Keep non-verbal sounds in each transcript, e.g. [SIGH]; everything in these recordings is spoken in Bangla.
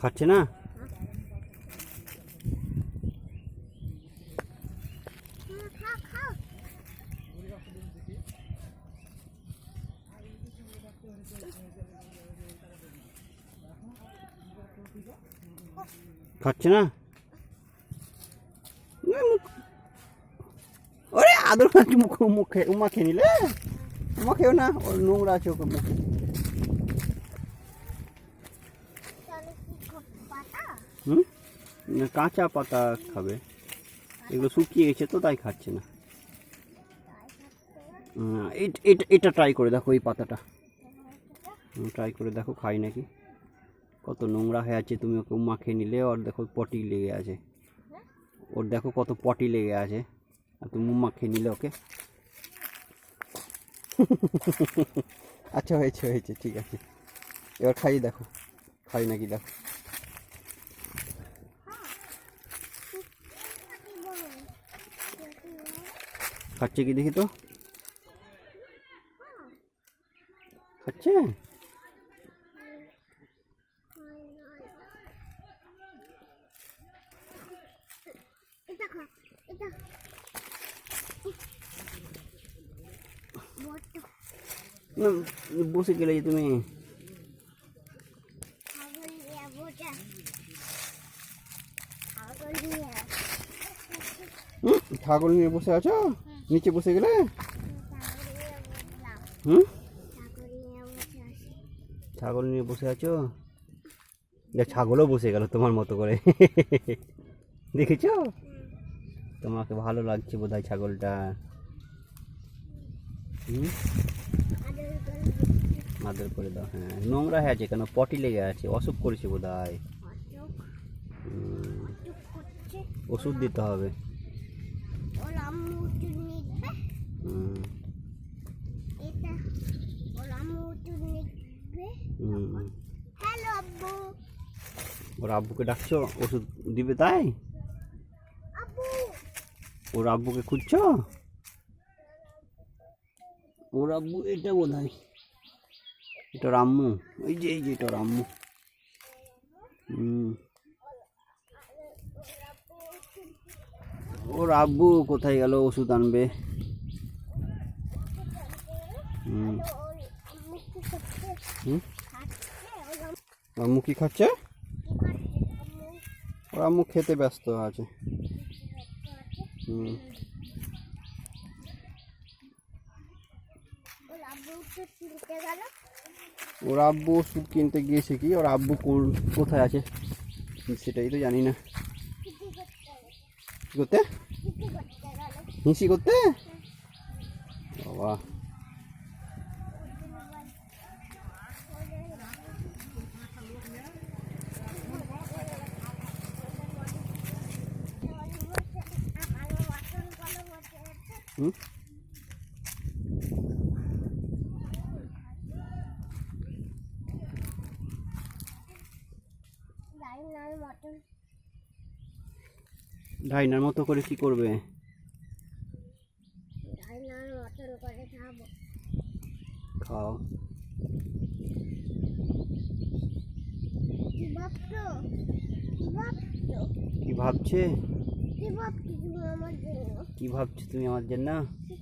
খাচ্ছে না? খাচ্ছে না? ওরে আদর মুখ মুখে উমা খেয়ে নিলে? উমা খেও না? ওর নোংরা আছে ওকে মুখে তাহলে কি করব? পাতা হুম? কাঁচা পাতা খাবে। এগুলো শুকিয়ে গেছে তো, তাই খাচ্ছে না। এট- এটা ট্রাই করে দেখো এই পাতাটা। ট্রাই করে দেখো, খাই নাকি? কত নোংরা হয়ে আছে, তুমি ওকে উমা খেয়ে নিলে ওর দেখো পটি লেগে আছে। ওর দেখো কত পটি লেগে আছে। আর তুমি খেয়ে নিলে ওকে। আচ্ছা হয়েছে হয়েছে, ঠিক আছে। এবার খাইয়ে দেখো। খাই নাকি, দেখো। খাচ্ছে কি দেখি তো খাচ্ছে এটা খা এটা বড্ড না বসে গেলে যে তুমি ছাগল নিয়ে বোঝা ছাগল নিয়ে হুম, ছাগল নিয়ে বসে আছো নিচে বসে গেলে? হুম? ছাগল নিয়ে বসে আছি? দেখ ছাগলও বসে গেল তোমার মতো করে। দেখেছ? তোমাকে ভালো লাগছে বোধ হয় ছাগলটা। হুম? আদর করে দাও হ্যাঁ। নোংরা হয়ে আছে কেন? পটি লেগে আছে অসুখ করেছে বোধ হয় ওষুধ দিতে হবে। ওর আব্বুকে ডাকছো? ওষুধ দিবে তাই? ওর আব্বুকে খুঁজছো? ওর আব্বু এটা বোধ হয় এটা ওর আম্মু। এই যে এই যে এটা হুম। ওর আব্বু কোথায় গেল? ওষুধ আনবে। আম্মু কি খাচ্ছে? ওর আম্মু খেতে ব্যস্ত আছে। হুম। ওর আব্বু ওষুধ কিনতে গিয়েছে কি? ওর আব্বু কোথায় আছে? সেটাই তো জানি না। করতে? হিংসি করতে? বাবা। ঢাইনার মতো। করে কি করবে? ডাইনার মটন করে খাব। খাও। কি ভাবছ? কি ভাবছ তুমি আমার জন্য? কি ভাবছ তুমি আমার জন্য?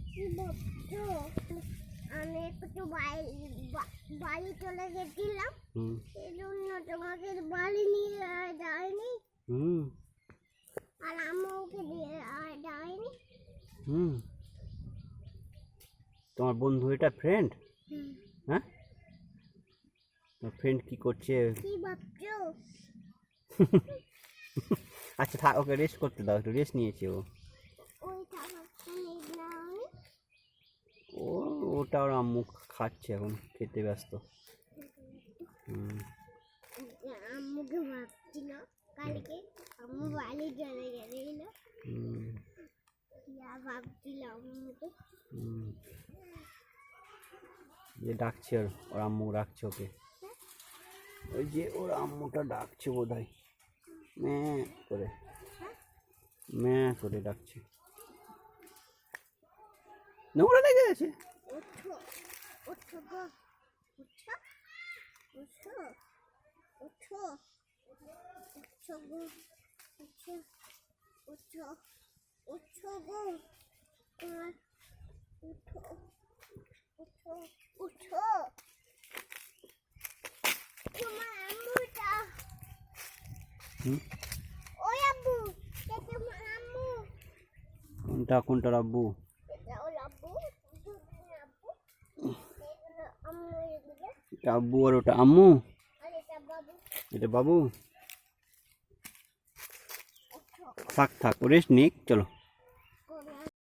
কি ভাবছ? আমি একটু বাড়ি চলে গেছিলাম। সেই জন্য তোমাকে বাড়ি নিয়ে যায়নি হুম। আর আম্মুকে দিয়ে যাওয়া যায়নি হুম। তোমার বন্ধু এটা ফ্রেন্ড হ্যাঁ? তোমার ফ্রেন্ড কি করছে? কি ভাবছ? [LAUGHS] আচ্ছা থাক, ওকে রেস্ট করতে দাও, একটু রেস্ট নিয়েছে ও ও, ওটা ওর আম্মু খাচ্ছে এখন, খেতে ব্যস্ত। আম্মুকে যে ডাকছে ওর আম্মু ডাকছে ওকে। ওই যে ওর আম্মুটা ডাকছে বোধ হয় ম্যাঁ করে। ম্যাঁ করে ডাকছে। নোংরা লেগে আছে ওঠো ওঠো গো, ওঠো ওঠো ওঠো উঠো গো উঠো উঠো উঠো গো, আর উঠো উঠো উঠো তোমার আম্মুটা হুম? ওই আব্বু এটা তোমার আম্মু কোনটা কোনটা রাব্বু এটা ওর আব্বু এটা আব্বু আর ওটা আম্মু? এটা বাবু। থাক থাক রেস্ট নিক চলো।